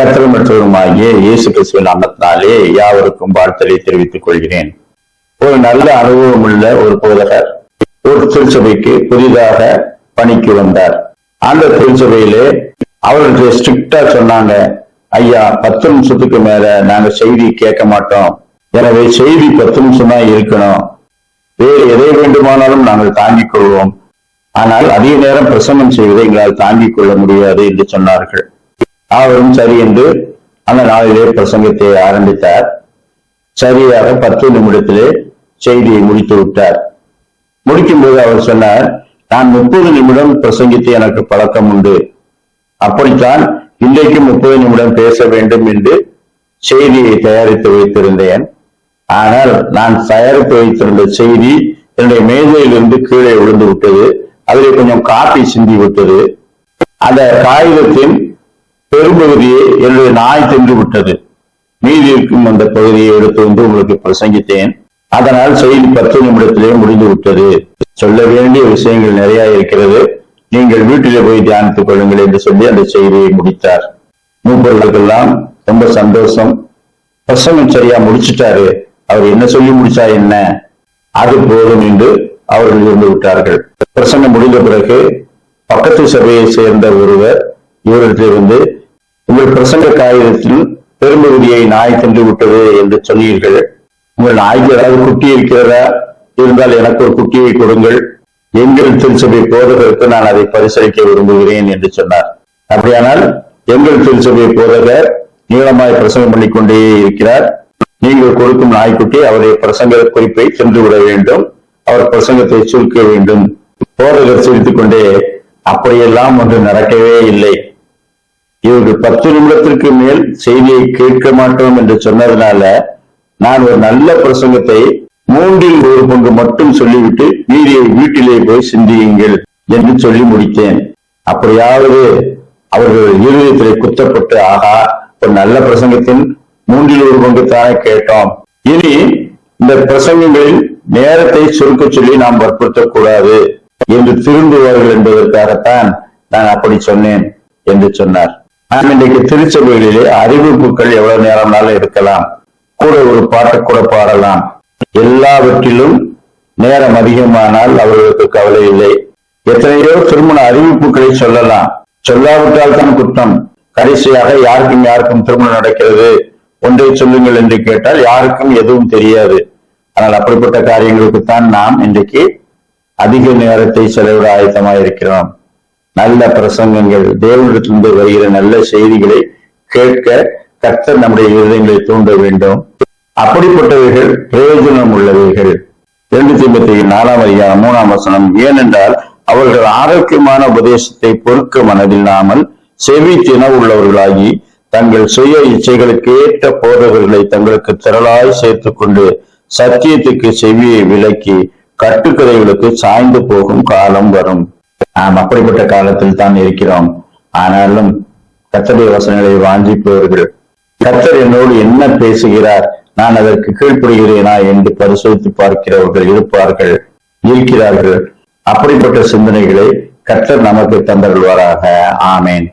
மற்றவருமாகிய இயேசு கிறிஸ்துவின் நாமத்தினாலே யாவருக்கும் வாழ்த்தலை தெரிவித்துக் கொள்கிறேன். ஒரு நல்ல அனுபவம் உள்ள ஒரு போதகர் ஒரு திருச்சபைக்கு புதிதாக பணிக்கு வந்தார். அந்த திருச்சபையிலே அவர்களுக்கு ஸ்ட்ரிக்டா சொன்னாங்க ஐயா பத்து நிமிஷத்துக்கு மேல நாங்க செய்தி கேட்க மாட்டோம். எனவே செய்தி பத்து நிமிஷம் தான் இருக்கணும். வேறு எதை வேண்டுமானாலும் நாங்கள் தாங்கிக் கொள்வோம். ஆனால் அதிக நேரம் பிரசங்கம் செய்வதை எங்களால் தாங்கிக் கொள்ள முடியாது என்று சொன்னார்கள். அவரும் சரி என்று அந்த நாளிலே பிரசங்கத்தை ஆரம்பித்தார். சரியாக பத்து நிமிடத்திலே செய்தியை முடித்து விட்டார். முடிக்கும்போது அவர் சொன்னார் நான் முப்பது நிமிடம் பிரசங்கித்து எனக்கு பழக்கம் உண்டு. அப்படித்தான் இன்றைக்கு முப்பது நிமிடம் பேச வேண்டும் என்று செய்தியை தயாரித்து வைத்திருந்தேன். ஆனால் நான் தயாரித்து வைத்திருந்த செய்தி என்னுடைய மேஜையிலிருந்து கீழே விழுந்து விட்டது. அதிலே கொஞ்சம் காப்பி சிந்தி விட்டது. அந்த காகிதத்தின் பெரும்பகுதியை என்னுடைய நாய் தின்று விட்டது. மீதி இருக்கும் அந்த பகுதியை எடுத்து வந்து உங்களுக்கு பிரசங்கித்தேன். அதனால் செய்தி பத்து நிமிடத்திலே முடிந்து விட்டது. சொல்ல வேண்டிய விஷயங்கள் நிறைய இருக்கிறது. நீங்கள் வீட்டிலே போய் தியானித்துக் கொள்ளுங்கள் என்று சொல்லி அந்த செய்தியை முடித்தார். மூப்பர்களுக்கெல்லாம் ரொம்ப சந்தோஷம். பிரசங்கம் சரியா முடிச்சிட்டாரு. அவர் என்ன சொல்லி முடிச்சா என்ன? அது போதும் என்று அவர்கள் இருந்து விட்டார்கள். பிரசங்கம் முடிந்த பிறகு பக்கத்து சபையை சேர்ந்த ஒருவர் இவரிடத்திலிருந்து உங்கள் பிரசங்க காகிதத்தில் பெரும்பகுதியை நாய் தின்று விட்டது என்று சொன்னீர்கள். உங்கள் நாய்க்கு ஏதாவது குட்டி இருக்கிறதா? இருந்தால் எனக்கு ஒரு குட்டியை கொடுங்கள். எங்கள் திருச்சபை போதகருக்கு நான் அதை பரிசளிக்க விரும்புகிறேன் என்று சொன்னார். அப்படியானால் எங்கள் திருச்சபை போதகர் நீளமாய் பிரசங்கம் பண்ணிக்கொண்டே இருக்கிறார். நீங்கள் கொடுக்கும் நாய்க்குட்டி அவருடைய பிரசங்க குறிப்பை சென்று விட வேண்டும். அவர் பிரசங்கத்தை சுருக்க வேண்டும். போதகர் சிரித்துக் கொண்டே அப்படியெல்லாம் ஒன்று நடக்கவே இல்லை. இவர்கள் பத்து நிமிடத்திற்கு மேல் செய்தியை கேட்க மாட்டோம் என்று சொன்னதுனால நான் ஒரு நல்ல பிரசங்கத்தை மூன்றில் ஒரு பங்கு மட்டும் சொல்லிவிட்டு மீதியை வீட்டிலே போய் சிந்தியுங்கள் என்று சொல்லி முடித்தேன். அப்படியாவது அவர்கள் இருதயத்திலே குத்தப்பட்டு ஆகா ஒரு நல்ல பிரசங்கத்தின் மூன்றில் ஒரு பங்கு தானே கேட்டோம். இனி இந்த பிரசங்கங்களில் நேரத்தை சுருக்க சொல்லி நாம் வற்புறுத்தக்கூடாது என்று திரும்புவார்கள் என்பதற்காகத்தான் நான் அப்படி சொன்னேன் என்று சொன்னார். நாம் இன்றைக்கு திருச்சபைகளிலே அறிவிப்புகள் எவ்வளவு நேரம்னாலும் இருக்கலாம். கூட ஒரு பாட்டை கூட பாடலாம். எல்லாவற்றிலும் நேரம் அதிகமானால் அவர்களுக்கு கவலை இல்லை. எத்தனையோ திருமண அறிவிப்புகளை சொல்லலாம். சொல்லாவிட்டால் தான் குற்றம். கடைசியாக யாருக்கும் யாருக்கும் திருமணம் நடக்கிறது? ஒன்றை சொல்லுங்கள் என்று கேட்டால் யாருக்கும் எதுவும் தெரியாது. ஆனால் அப்படிப்பட்ட காரியங்களுக்குத்தான் நாம் இன்றைக்கு அதிக நேரத்தை செலவிட ஆயத்தமாக இருக்கிறோம் நல்ல பிரசங்கங்கள் தேவனிடத்திலிருந்து வருகிற நல்ல செய்திகளை கேட்க கர்த்தர் நம்முடைய இருதயங்களை தூண்ட வேண்டும். அப்படிப்பட்டவைகள் பிரயோஜனம் உள்ளவைகள் இரண்டு தீபத்தி நாலாம் அதிகாரம் மூணாம் வசனம் ஏனென்றால் அவர்கள் ஆரோக்கியமான உபதேசத்தை பொறுக்க மனதில்லாமல் செவி தின உள்ளவர்களாகி தங்கள் சுய இச்சைகளுக்கு ஏற்ற போதவர்களை தங்களுக்கு திரளாய் சேர்த்து கொண்டு சத்தியத்துக்கு செவியை விலக்கி கட்டுக்கதைகளுக்கு சாய்ந்து போகும் காலம் வரும். நாம் அப்படிப்பட்ட காலத்தில் தான் இருக்கிறோம். ஆனாலும் கத்தருடைய வசனங்களை வாஞ்சிப்பவர்கள் கத்தர் என்னோடு என்ன பேசுகிறார்? நான் அதற்கு கீழ்ப்படுகிறேனா என்று பரிசோதித்து பார்க்கிறவர்கள் இருப்பார்கள் இருக்கிறார்கள். அப்படிப்பட்ட சிந்தனைகளை கத்தர் நமக்கு தந்தருள்வாராக. ஆமேன்.